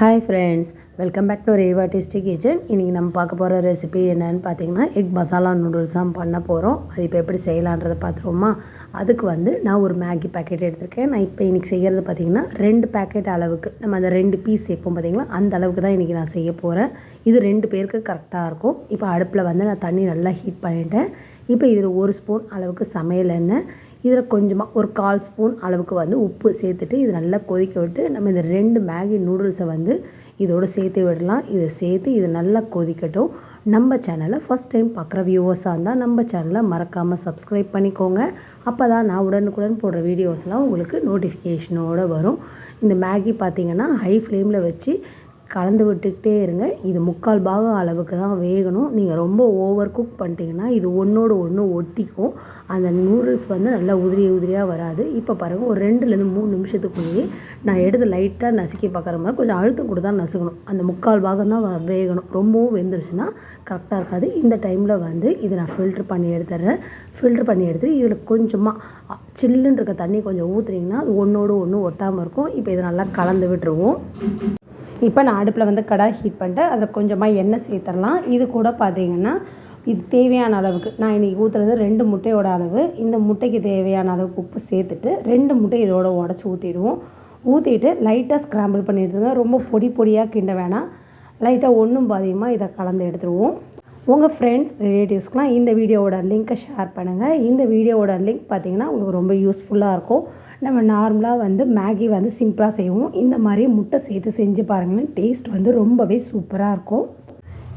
Hi friends welcome back to Reva tasty kitchen இன்றைக்கி நம்ம பார்க்க போகிற ரெசிபி என்னென்னு பார்த்தீங்கன்னா எக் மசாலா நூடுல்ஸ் தான் பண்ண போகிறோம் அது இப்போ எப்படி செய்யலான்றதை பார்த்துருவோமா? அதுக்கு வந்து நான் ஒரு மேகி பேக்கெட் எடுத்திருக்கேன். நான் இப்போ இன்றைக்கி செய்கிறது பார்த்தீங்கன்னா ரெண்டு பேக்கெட் அளவுக்கு நம்ம அந்த ரெண்டு பீஸ் சேர்ப்போம் பார்த்திங்களா? அந்த அளவுக்கு தான் இன்றைக்கி நான் செய்ய போகிறேன் இது ரெண்டு பேருக்கு கரெக்டாக இருக்கும். இப்போ அடுப்பில் வந்து நான் தண்ணி நல்லா ஹீட் பண்ணிட்டேன். இப்போ இதில் ஒரு ஸ்பூன் அளவுக்கு சமையல் எண்ணெய் இதில் கொஞ்சமாக ஒரு கால் ஸ்பூன் அளவுக்கு வந்து உப்பு சேர்த்துட்டு இது நல்லா கொதிக்க விட்டு நம்ம இந்த ரெண்டு மேகி நூடுல்ஸை வந்து இதோடு சேர்த்து விடலாம். இதை சேர்த்து இது நல்லா கொதிக்கட்டும். நம்ம சேனலை ஃபஸ்ட் டைம் பார்க்குற வியூவர்ஸாக இருந்தால் நம்ம சேனலை மறக்காமல் சப்ஸ்கிரைப் பண்ணிக்கோங்க. அப்போ தான் நான் உடனுக்குடன் போடுற வீடியோஸ்லாம் உங்களுக்கு நோட்டிஃபிகேஷனோடு வரும். இந்த மேகி பார்த்திங்கன்னா ஹை ஃப்ளேமில் வச்சு கலந்து விட்டுக்கிட்டே இருங்க. இது முக்கால் பாகம் அளவுக்கு தான் வேகணும். நீங்கள் ரொம்ப ஓவர் குக் பண்ணிட்டீங்கன்னா இது ஒன்றோடு ஒன்று ஒட்டிக்கும். அந்த நூடுல்ஸ் வந்து நல்லா உதிரி உதிரியாக வராது. இப்போ பாருங்கள் ஒரு ரெண்டுலேருந்து மூணு நிமிஷத்துக்குள்ளேயே நான் எடுத்து லைட்டாக நசுக்கி பார்க்குற மாதிரி கொஞ்சம் அழுத்தம் கூட தான் நசுக்கணும். அந்த முக்கால் பாகம் தான் வேகணும். ரொம்பவும் வெந்துருச்சுன்னா கரெக்டாக இருக்காது. இந்த டைமில் வந்து இதை நான் ஃபில்ட்ரு பண்ணி எடுத்துடுறேன் ஃபில்ட்ரு பண்ணி எடுத்து இதில் கொஞ்சமாக சில்லுன்னு இருக்க தண்ணி கொஞ்சம் ஊற்றுனீங்கன்னா அது ஒன்றோடு ஒன்று ஒட்டாமல் இருக்கும். இப்போ இதை நல்லா கலந்து விட்டுருவோம். இப்போ நான் அடுப்பில் வந்து கடாய் ஹீட் பண்ணிட்டேன். அதில் கொஞ்சமாக எண்ணெய் சேர்த்துடலாம். இது கூட பார்த்தீங்கன்னா இது தேவையான அளவுக்கு நான் இன்றைக்கி ஊற்றுறது ரெண்டு முட்டையோட அளவு. இந்த முட்டைக்கு தேவையான அளவுக்கு உப்பு சேர்த்துட்டு ரெண்டு முட்டை இதோட உடச்சி ஊற்றிடுவோம் ஊற்றிட்டு லைட்டாக ஸ்க்ராம்பிள் பண்ணி எடுத்துங்க ரொம்ப பொடி பொடியாக கிண்ட வேணாம். லைட்டாக ஒன்றும் பாதியமாக இதை கலந்து எடுத்துருவோம். உங்கள் ஃப்ரெண்ட்ஸ் ரிலேட்டிவ்ஸ்க்கெலாம் இந்த வீடியோவோட லிங்க்கை ஷேர் பண்ணுங்கள் இந்த வீடியோவோட லிங்க் பார்த்திங்கன்னா உங்களுக்கு ரொம்ப யூஸ்ஃபுல்லாக இருக்கும். நம்ம நார்மலாக வந்து மேகி வந்து சிம்பிளாக செய்வோம். இந்த மாதிரி முட்டை சேர்த்து செஞ்சு பாருங்களேன். டேஸ்ட் வந்து ரொம்பவே சூப்பராக இருக்கும்.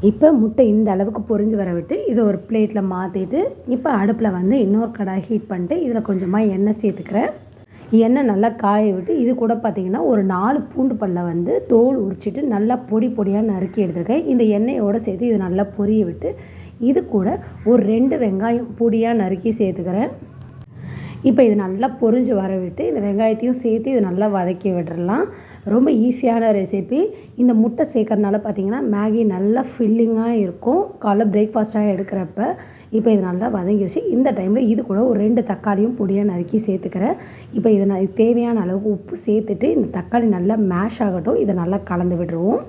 இப்போ முட்டை இந்த அளவுக்கு பொரிஞ்சு வர விட்டு இதை ஒரு பிளேட்டில் மாற்றிட்டு இப்போ அடுப்பில் வந்து இன்னொரு கடாய் ஹீட் பண்ணிட்டு இதில் கொஞ்சமாக எண்ணெய் சேர்த்துக்கிறேன். எண்ணெய் நல்லா காய விட்டு இது கூட பார்த்திங்கன்னா ஒரு நாலு பூண்டு பல்லை வந்து தோல் உரிச்சிட்டு நல்லா பொடி பொடியாக நறுக்கி எடுத்துருக்கேன். இந்த எண்ணெயோடு சேர்த்து இது நல்லா பொரிய விட்டு இது கூட ஒரு ரெண்டு வெங்காயம் பொடியாக நறுக்கி சேர்த்துக்கிறேன். இப்போ இது நல்லா பொரிஞ்சு வர விட்டு இந்த வெங்காயத்தையும் சேர்த்து இது நல்லா வதக்கி விட்டுறலாம். ரொம்ப ஈஸியான ரெசிபி இந்த முட்டை சேர்க்கறனால பார்த்திங்கன்னா மேகி நல்லா ஃபில்லிங்காக இருக்கும். காலைல பிரேக்ஃபாஸ்ட்டாக எடுக்கிறப்ப இப்போ இது நல்லா வதங்கிடுச்சு இந்த டைமில் இது கூட ஒரு ரெண்டு தக்காளியும் பொடியாக நறுக்கி சேர்த்துக்கிறேன். இப்போ இதை நான் தேவையான அளவுக்கு உப்பு சேர்த்துட்டு இந்த தக்காளி நல்லா மேஷ் ஆகட்டும். இதை நல்லா கலந்து விடுவோம்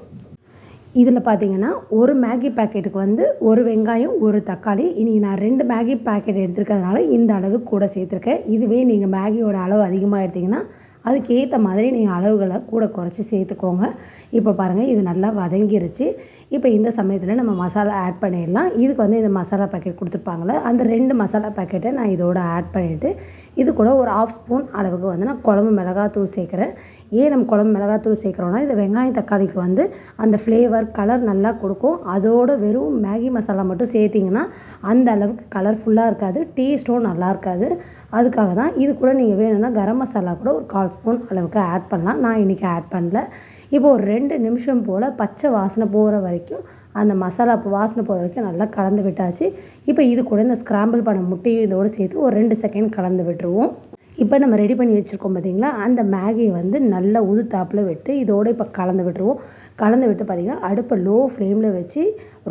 இதில் பார்த்தீங்கன்னா ஒரு மேகி பேக்கெட்டுக்கு வந்து ஒரு வெங்காயம் ஒரு தக்காளி. இன்றைக்கி நான் ரெண்டு மேகி பேக்கெட் எடுத்துருக்கிறதுனால இந்த அளவு கூட சேர்த்துருக்கேன். இதுவே நீங்கள் மேகியோட அளவு அதிகமாக எடுத்திங்கன்னா அதுக்கேற்ற மாதிரி நீங்கள் அளவுகளை கூட குறைச்சி சேர்த்துக்கோங்க. இப்போ பாருங்கள் இது நல்லா வதங்கிருச்சு. இப்போ இந்த சமயத்தில் நம்ம மசாலா ஆட் பண்ணிடலாம். இதுக்கு வந்து இந்த மசாலா பேக்கெட் கொடுத்துருப்பாங்களே அந்த ரெண்டு மசாலா பேக்கெட்டை நான் இதோட ஆட் பண்ணிவிட்டு இது கூட ஒரு ஆஃப் ஸ்பூன் அளவுக்கு வந்து நான் குழம்பு மிளகாத்தூள் சேர்க்குறேன். ஏன் நம்ம குழம்பு மிளகாத்தூள் சேர்க்குறோன்னா இந்த வெங்காயம் தக்காளிக்கு வந்து அந்த ஃப்ளேவர் கலர் நல்லா கொடுக்கும். அதோட வெறும் மேகி மசாலா மட்டும் சேர்த்திங்கன்னா அந்த அளவுக்கு கலர்ஃபுல்லாக இருக்காது டேஸ்ட்டும் நல்லா இருக்காது. அதுக்காக தான் இது கூட நீங்கள் வேணும்னா கரம் மசாலா கூட ஒரு கால் ஸ்பூன் அளவுக்கு ஆட் பண்ணலாம். நான் இன்றைக்கி ஆட் பண்ணல. இப்போ ஒரு ரெண்டு நிமிஷம் போல் பச்சை வாசனை போகிற வரைக்கும் அந்த மசாலா வாசனை போகிற வரைக்கும் நல்லா கலந்து விட்டாச்சு. இப்போ இது கூட இந்த ஸ்க்ராம்பிள் பண்ண முட்டையும் இதோடு சேர்த்து ஒரு ரெண்டு செகண்ட் கலந்து விட்டுருவோம். இப்போ நம்ம ரெடி பண்ணி வச்சுருக்கோம் பார்த்திங்களா அந்த மேகியை வந்து நல்லா உதுத்தாப்பில் விட்டு இதோடு இப்போ கலந்து விட்டுருவோம். கலந்து விட்டு பார்த்திங்கன்னா அடுப்பை லோ ஃப்ளேமில் வச்சு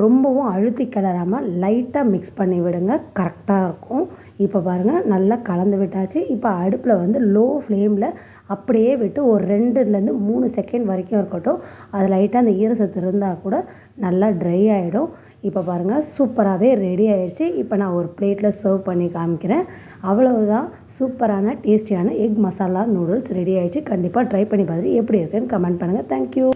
ரொம்பவும் அழுத்தி கிளறாமல் லைட்டாக மிக்ஸ் பண்ணி விடுங்க. கரெக்டாக இருக்கும். இப்போ பாருங்கள் நல்லா கலந்து விட்டாச்சு. இப்போ அடுப்பில் வந்து லோ ஃப்ளேமில் அப்படியே விட்டு ஒரு ரெண்டுலேருந்து மூணு செகண்ட் வரைக்கும் இருக்கட்டும். அது லைட்டாக அந்த ஈரசத்து இருந்தால் கூட நல்லா ட்ரை ஆகிடும் இப்போ பாருங்கள் சூப்பராகவே ரெடி ஆகிடுச்சு இப்போ நான் ஒரு பிளேட்டில் சர்வ் பண்ணி காமிக்கிறேன். அவ்வளவுதான் சூப்பரான டேஸ்டியான எக் மசாலா நூடுல்ஸ் ரெடி ஆகிடுச்சு கண்டிப்பாக ட்ரை பண்ணி பார்த்துட்டு எப்படி இருக்குன்னு கமெண்ட் பண்ணுங்கள் தேங்க்யூ